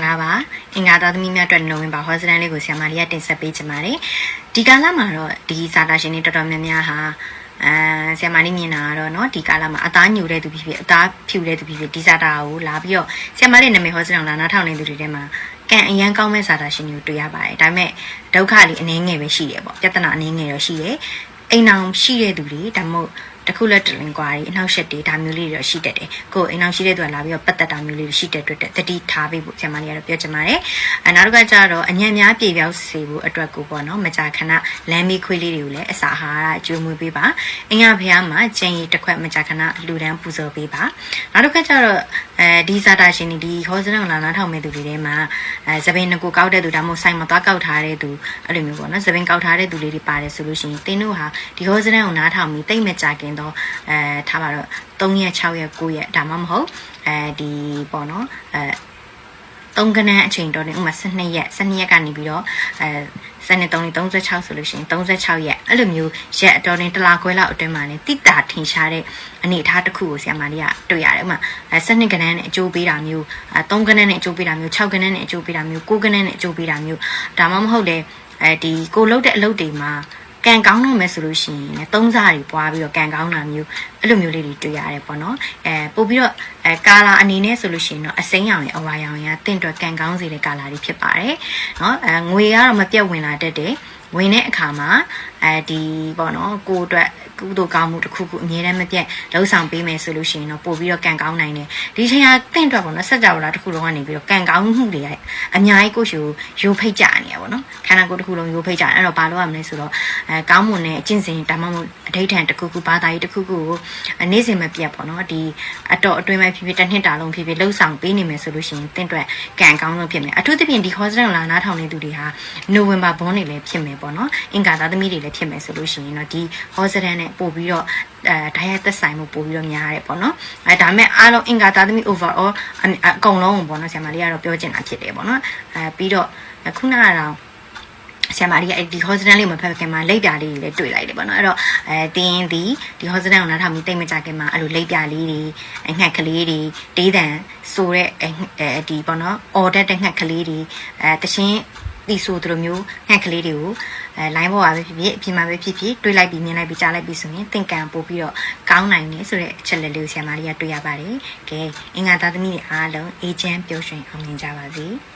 ္ဂပါအင်္ဂါသားသမီးများအတွက်နိုဝင်ဘာဟောစတန်လေးကိုဆရာမလေးကတင်ဆက်ပေးချင်ပါတယ်ဒီကာလမှာတော့ဒီစာတာရှင်တွေတော်တော်များများဟာအဲဆရာမလေးမြင်တာကတော့เนาะဒီကာလမှာအသားညူတဲ့သူဖြစ်ဖြစ်အသားဖြူတဲ့သူဖြစ်ဖြစ်ဒီစာတာကိုလာပြီးတော့ဆရာမလေးနာမည်ဟောစတန်လာနားထောင်နေသူတွေထဲမှာကံအရန်ကောင်းမဲ့စာတာရှင်တွေကိုတွေ့ရပါတယ်ဒါပေမဲ့ဒုက္ခလေးအနည်းငယ်ပဲရှိတယ်ပေါ့ပြဿနာအနည်းငယ်တော့ရှိတယ်အိမ်အောင်ရှိတဲ့သူတွေဒါမှမဟုတ် တစ်ခုလက်တလင်ကွာတွေအနောက်ရှက်တွေဒါမျိုးလေးတွေတော့ရှိတတ်တယ်ကိုယ်အိမ်အောင်ရှိတဲ့သူကလာပြီးတော့ပတ်သက်တာမျိုးလေးတွေရှိတဲ့အတွက်တတိထားပေးဖို့ဆရာမလေးကတော့ပြောချင်ပါတယ်အနောက်တစ်ခါကျတော့အညံ့များပြေပြောက်စေဖို့အတွက်ကိုပေါ့နော်မကြာခဏလမ်းမီခွေးလေးတွေကိုလည်းအစာအာဟာရကျွေးမွေးပေးပါအင်္ဂါဖျားမှာကျင်ရည်တစ်ခွက်မကြာခဏလူဒန်းပူဇော်ပေးပါနောက်တစ်ခါကျတော့အဲဒီဇာတာရှင်တွေဒီဟောစနလာနားထောင်မဲ့သူတွေထဲမှာအဲသပင်ကိုကောက်တဲ့သူဒါမှမဟုတ်ဆိုင်မှာသွားကောက်ထားတဲ့သူအဲ့လိုမျိုးပေါ့နော်သပင်ကောက်ထားတဲ့သူလေးတွေပါတယ်ဆိုလို့ရှိရင်တင်းတို့ဟာဒီဟောစနကိုနားထောင်ပြီးတိတ်မကြခင်တော့အဲထားပါတော့3ရက်6ရက်9ရက်ဒါမှမဟုတ်အဲဒီပေါ့နော်အဲသုံးကနန်းအချိန်တော်နေဥပမာ12ရက်12ရက်ကနေပြီးတော့အဲ12 3 36ဆိုလို့ရှိရင်36ရက်အဲ့လိုမျိုးရက်အတော်တင်တစ်လခွဲလောက်အတွင်းမှာねတိတာထင်ရှားတဲ့အနေအထားတစ်ခုကိုဆရာမလေးကတွေ့ရတယ်ဥပမာအဲ12ကနန်းနဲ့အကျိုးပေးတာမျိုးအဲ3ကနန်းနဲ့အကျိုးပေးတာမျိုး6ကနန်းနဲ့အကျိုးပေးတာမျိုး9ကနန်းနဲ့အကျိုးပေးတာမျိုးဒါမှမဟုတ်လေအဲဒီကိုလုတ်တဲ့အလုပ်တွေမှာ ကံကောင်းတော့မယ်ဆိုလို့ရှိရင်သုံးစားတွေပွားပြီးတော့ကံကောင်းတာမျိုးအဲ့လိုမျိုးလေးတွေတွေ့ရတယ်ပေါ့နော်အဲပို့ပြီးတော့အဲကာလာအနေနဲ့ဆိုလို့ရှိရင်တော့အစိမ်းရောင်ရဲ့အဝါရောင်ရဲ့တင့်အတွက်ကံကောင်းစေတဲ့ကာလာတွေဖြစ်ပါတယ်နော်အဲငွေကတော့မပြတ်ဝင်လာတတ်တယ် ဝင်တဲ့အခါမှာအဲဒီပေါ့နော်ကိုယ်အတွက်ကုသိုလ်ကောင်းမှုတစ်ခုခုအမြဲတမ်းမပြတ်လှုပ်ဆောင်ပေးမယ်ဆိုလို့ရှိရင်တော့ပို့ပြီးတော့ကံကောင်းနိုင်တယ်ဒီချိန်ကတင့်အတွက်ပေါ့နော်စက်ကြဝဠာတစ်ခုလုံးကနေပြီးတော့ကံကောင်းမှုတွေအများကြီးကိုရှိုရိုးဖိတ်ကြနေရပါတော့ခန္ဓာကိုယ်တစ်ခုလုံးရိုးဖိတ်ကြအဲ့တော့ဘာလို့ရမလဲဆိုတော့အဲကောင်းမွန်တဲ့အကျင့်စဉ်ဒါမှမဟုတ်အဋိဌံတစ်ခုခုဘာသာရေးတစ်ခုခုကိုနေ့စဉ်မပြတ်ပေါ့နော်ဒီအတော်အတွင်းမှာဖြစ်ဖြစ်တစ်နှစ်တာလုံးဖြစ်ဖြစ်လှုပ်ဆောင်ပေးနေမယ်ဆိုလို့ရှိရင်တင့်အတွက်ကံကောင်းဆုံးဖြစ်မယ်အထူးသဖြင့်ဒီခေါ်စရံလာနားထောင်နေသူတွေဟာနိုဝင်ဘာဘွန်းနေလည်းဖြစ်မယ်ပေါ့နော်အင်္ဂါသားသမီးတွေလည်းဖြစ်မယ်ဆိုလို့ရှိရင်တော့ဒီဟောစရံနဲ့ပို့ပြီးတော့အဲဓာတ်ရိုက်သက်ဆိုင်မှုပို့ပြီးတော့များရတယ်ပေါ့နော်အဲဒါမဲ့အားလုံးအင်္ဂါသားသမီး overall အကုန်လုံးပေါ့နော်ဆရာမလေးကတော့ပြောချင်တာဖြစ်တယ်ပေါ့နော်အဲပြီးတော့ခုနကတော့ဆရာမလေးကဒီ hospital လေးမှာဖက်ခင်မှာလိပ်ပြာလေးတွေလည်းတွေ့လိုက်တယ်ပေါ့နော်အဲ့တော့အဲတင်းဒီဒီ hospital ကိုနားထောင်ပြီးတိတ်မကြခင်မှာအဲ့လိုလိပ်ပြာလေးတွေအငှက်ကလေးတွေတေးတန်ဆိုတဲ့အဲဒီပေါ့နော် order တဲ့ငှက်ကလေးတွေအဲတချင်း ဒီဆိုတို့မျိုးငှက်ကလေးတွေကိုအဲ line ပေါ်ပါပဲဖြစ်ဖြစ်အပြင်မှာပဲဖြစ်ဖြစ်တွေးလိုက်ပြီးမြင်လိုက်ပြီးကြားလိုက်ပြီးဆိုရင်သင်္ကန်းပို့ပြီးတော့ကောင်းနိုင်တယ်ဆိုတဲ့အချက်လက်လေးကိုဆရာမလေးကတွေ့ရပါတယ်။ကဲအင်္ဂါသားသမီးတွေအားလုံးအေဂျင့်ပျော်ရွှင်အောင်မြင်ကြပါစေ။